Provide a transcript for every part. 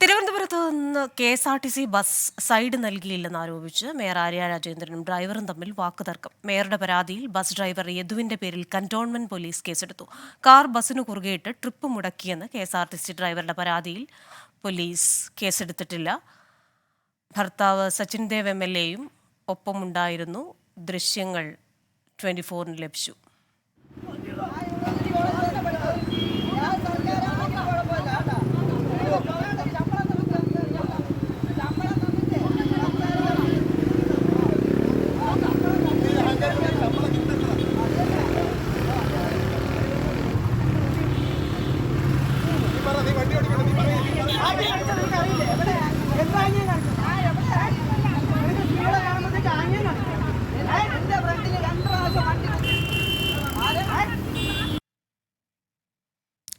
തിരുവനന്തപുരത്ത് നിന്ന് K S R T C bus side നൽകിയില്ലെന്ന് ആരോപിച്ച് മേയർ ആര്യ രാജേന്ദ്രനും ഡ്രൈവറും തമ്മിൽ വാക്കുതർക്കം. മേയറുടെ പരാതിയിൽ ബസ് ഡ്രൈവർ യദുവിന്റെ പേരിൽ കന്റോൺമെന്റ് പോലീസ് കേസെടുത്തു. കാർ ബസ്സിന് കുറുകെയിട്ട് trip മുടക്കിയെന്ന് K S R T C ഡ്രൈവറുടെ പരാതിയിൽ പോലീസ് കേസെടുത്തിട്ടില്ല. ഭർത്താവ് സച്ചിൻ ദേവ് എം എൽ എയും ഒപ്പമുണ്ടായിരുന്നു. ദൃശ്യങ്ങൾ ട്വന്റി ഫോറിന് ലഭിച്ചു.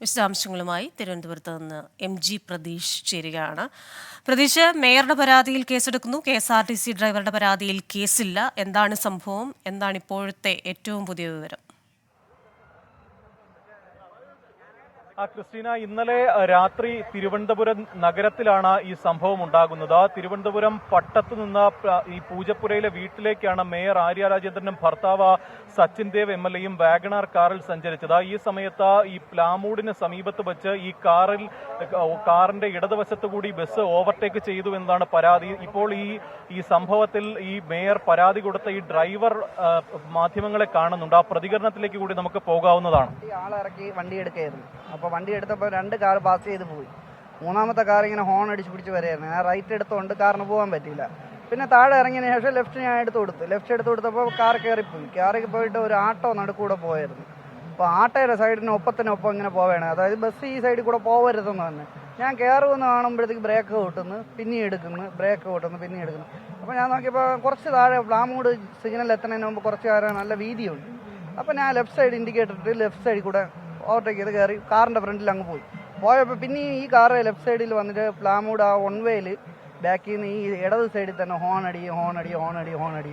വിശദാംശങ്ങളുമായി തിരുവനന്തപുരത്ത് നിന്ന് എം ജി പ്രതീഷ് ചേരുകയാണ്. പ്രതീഷ് മേയറുടെ പരാതിയിൽ കേസെടുക്കുന്നു. K S R T C ഡ്രൈവറുടെ പരാതിയിൽ കേസില്ല. എന്താണ് സംഭവം? എന്താണ് ഇപ്പോഴത്തെ ഏറ്റവും പുതിയ വിവരം? ക്രിസ്റ്റീന ഇന്നലെ രാത്രി തിരുവനന്തപുരം നഗരത്തിലാണ് ഈ സംഭവം ഉണ്ടാകുന്നത്. തിരുവനന്തപുരം പട്ടത്ത് നിന്ന് ഈ പൂജപ്പുരയിലെ വീട്ടിലേക്കാണ് മേയർ ആര്യ രാജേന്ദ്രനും ഭർത്താവ് സച്ചിൻ ദേവ് എം എൽ എയും വാഗണാർ കാറിൽ സഞ്ചരിച്ചത്. ഈ സമയത്ത് ഈ പ്ലാമൂടിന് സമീപത്ത് വെച്ച് ഈ കാറിൽ കാറിന്റെ ഇടതുവശത്ത് കൂടി ബസ് ഓവർടേക്ക് ചെയ്തു എന്നതാണ് പരാതി. ഇപ്പോൾ ഈ ഈ സംഭവത്തിൽ ഈ മേയർ പരാതി കൊടുത്ത ഈ ഡ്രൈവർ മാധ്യമങ്ങളെ കാണുന്നുണ്ട്. ആ പ്രതികരണത്തിലേക്ക് കൂടി നമുക്ക് പോകാവുന്നതാണ്. വണ്ടി എടുക്കായിരുന്നു അപ്പോൾ വണ്ടി എടുത്തപ്പോൾ രണ്ട് കാർ പാസ് ചെയ്ത് പോയി. മൂന്നാമത്തെ കാർ ഇങ്ങനെ ഹോൺ അടിച്ച് പിടിച്ച് വരായിരുന്നു ഞാൻ റൈറ്റ് എടുത്തുകൊണ്ട് കാറിന് പോകാൻ പറ്റിയില്ല. പിന്നെ താഴെ ഇറങ്ങിയതിന് ശേഷം ലെഫ്റ്റ് ഞാൻ എടുത്തു കൊടുത്തു. ലെഫ്റ്റ് എടുത്തു കൊടുത്തപ്പോൾ കാർ കയറിപ്പോയി കയറി പോയിട്ട് ഒരു ആട്ടോ നടുക്കൂടെ പോയായിരുന്നു. അപ്പോൾ ആട്ടോയുടെ സൈഡിന് ഒപ്പത്തിനൊപ്പം ഇങ്ങനെ പോവാണ്. അതായത് ബസ് ഈ സൈഡിൽ കൂടെ പോകരുതെന്ന് തന്നെ ഞാൻ കയറുമെന്ന് കാണുമ്പോഴത്തേക്ക് ബ്രേക്ക് കൂട്ടുന്നു പിന്നെ എടുക്കുന്നു ബ്രേക്ക് കൂട്ടുന്നു പിന്നെ എടുക്കുന്നു. അപ്പോൾ ഞാൻ നോക്കിയപ്പോൾ കുറച്ച് താഴെ പ്ലാമൂട് സിഗ്നൽ എത്തുന്നതിന് മുമ്പ് കുറച്ച് കാര്യം നല്ല വീതിയുണ്ട്. അപ്പോൾ ഞാൻ ലെഫ്റ്റ് സൈഡ് ഇൻഡിക്കേറ്റർ ഇട്ട് ലെഫ്റ്റ് സൈഡിൽ കൂടെ ഓവർടേക്ക് ചെയ്ത് കയറി കാറിന്റെ ഫ്രണ്ടിൽ അങ്ങ് പോയി. പോയപ്പോൾ പിന്നെ ഈ കാറ് ലെഫ്റ്റ് സൈഡിൽ വന്നിട്ട് പ്ലാമൂട് ആ വൺ വേയിൽ ബാക്കിൽ നിന്ന് ഈ ഇടത് സൈഡിൽ തന്നെ ഹോൺ അടി ഹോൺ അടി ഹോൺ അടി ഹോൺ അടി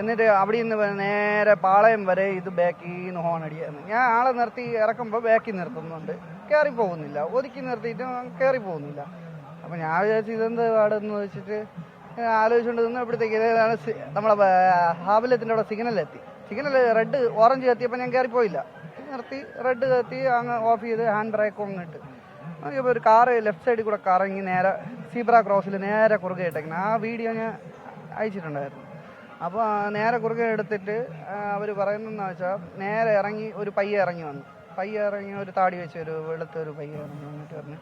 എന്നിട്ട് അവിടെ നിന്ന് നേരെ പാളയം വരെ ഇത് ബാക്കിൽ നിന്ന് ഹോൺ അടിയായിരുന്നു ഞാൻ ആളെ നിർത്തി ഇറക്കുമ്പോൾ ബാക്കിൽ നിർത്തുന്നുണ്ട്. കയറി പോകുന്നില്ല. ഒതുക്കി നിർത്തിയിട്ട് കയറി പോകുന്നില്ല. അപ്പം ഞാൻ വിചാരിച്ചു ഇതെന്ത് പാടെന്ന് വെച്ചിട്ട് ആലോചിച്ചുകൊണ്ട് നിന്നപ്പോഴത്തേക്ക് ഇതാണ് നമ്മളെ ഹാബിലത്തിന്റെ അവിടെ സിഗ്നൽ എത്തി. സിഗ്നൽ റെഡ് ഓറഞ്ച് എത്തിയപ്പോൾ ഞാൻ കയറി പോയില്ല. നിർത്തി റെഡ് കത്തി അങ്ങ് ഓഫ് ചെയ്ത് ഹാൻഡ് ബ്രേക്ക് അങ്ങ് ഇട്ട്. ഇപ്പോൾ ഒരു കാറ് ലെഫ്റ്റ് സൈഡിൽ കൂടെ കറങ്ങി നേരെ സീബ്ര ക്രോസിൽ നേരെ കുറുകെ ഇട്ടേക്കുന്നത് ആ വീഡിയോ ഞാൻ അയച്ചിട്ടുണ്ടായിരുന്നു. അപ്പോൾ നേരെ കുറുകെ എടുത്തിട്ട് അവർ പറയുന്നതെന്ന് വെച്ചാൽ നേരെ ഇറങ്ങി ഒരു പയ്യെ ഇറങ്ങി വന്നു. പയ്യെ ഇറങ്ങി ഒരു താടി വെച്ച് ഒരു വെളുത്ത ഒരു പയ്യ ഇറങ്ങി വന്നിട്ട് പറഞ്ഞു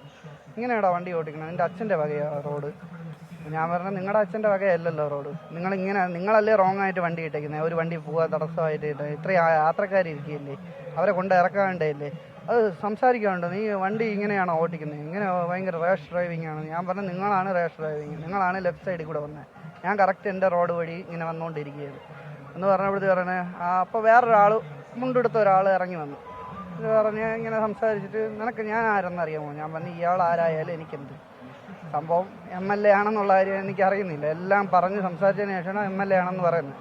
ഇങ്ങനെയാടാ വണ്ടി ഓടിക്കണം എന്റെ അച്ഛന്റെ വകയാണ് റോഡ്. ഞാൻ പറഞ്ഞു നിങ്ങളുടെ അച്ഛന്റെ വകയല്ലല്ലോ റോഡ്. നിങ്ങൾ ഇങ്ങനെ നിങ്ങളല്ലേ റോങ് ആയിട്ട് വണ്ടി ഇട്ടേക്കുന്നത് ഒരു വണ്ടി പോകാൻ തടസ്സമായിട്ട്. ഇത്രയും യാത്രക്കാർ അവരെ കൊണ്ട് ഇറക്കാണ്ടല്ലേ അത് സംസാരിക്കാണ്ട് നീ വണ്ടി ഇങ്ങനെയാണോ ഓടിക്കുന്നത് ഇങ്ങനെ ഭയങ്കര റേഷ് ഡ്രൈവിംഗ് ആണ്. ഞാൻ പറഞ്ഞു നിങ്ങളാണ് റേഷ് ഡ്രൈവിംഗ് നിങ്ങളാണ് ലെഫ്റ്റ് സൈഡിൽ കൂടെ വന്നത് ഞാൻ കറക്റ്റ് എന്റെ റോഡ് വഴി ഇങ്ങനെ വന്നുകൊണ്ടിരിക്കുകയാണ്. എന്ന് പറഞ്ഞപ്പോഴത്തേക്ക് പറയണേ അപ്പോൾ വേറൊരാൾ മുണ്ടെടുത്ത ഒരാൾ ഇറങ്ങി വന്നു. പറഞ്ഞ് ഇങ്ങനെ സംസാരിച്ചിട്ട് നിനക്ക് ഞാൻ ആരെന്നറിയാമോ? ഞാൻ പറഞ്ഞു ഇയാൾ ആരായാലും എനിക്കെന്ത്? സംഭവം എം എൽ എ ആണെന്നുള്ള കാര്യം എനിക്ക് അറിയുന്നില്ല. എല്ലാം പറഞ്ഞ് സംസാരിച്ചതിന് ശേഷമാണ് എം എൽ എ ആണെന്ന് പറയുന്നത്.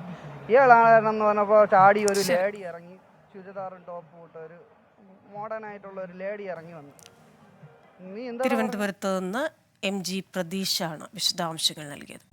ഇയാൾ ആരാണെന്ന് പറഞ്ഞപ്പോൾ ചാടി ഒരു ലേഡി ഇറങ്ങി. ചുരിദാറും ടോപ്പും ഇട്ട ഒരു മോഡേൺ ആയിട്ടുള്ള ഒരു ലേഡി ഇറങ്ങി വന്നു. നീ എന്താ തിരുവനന്തപുരത്ത് നിന്ന് എം ജി പ്രതീഷാണ് വിശദാംശങ്ങൾ നൽകിയത്.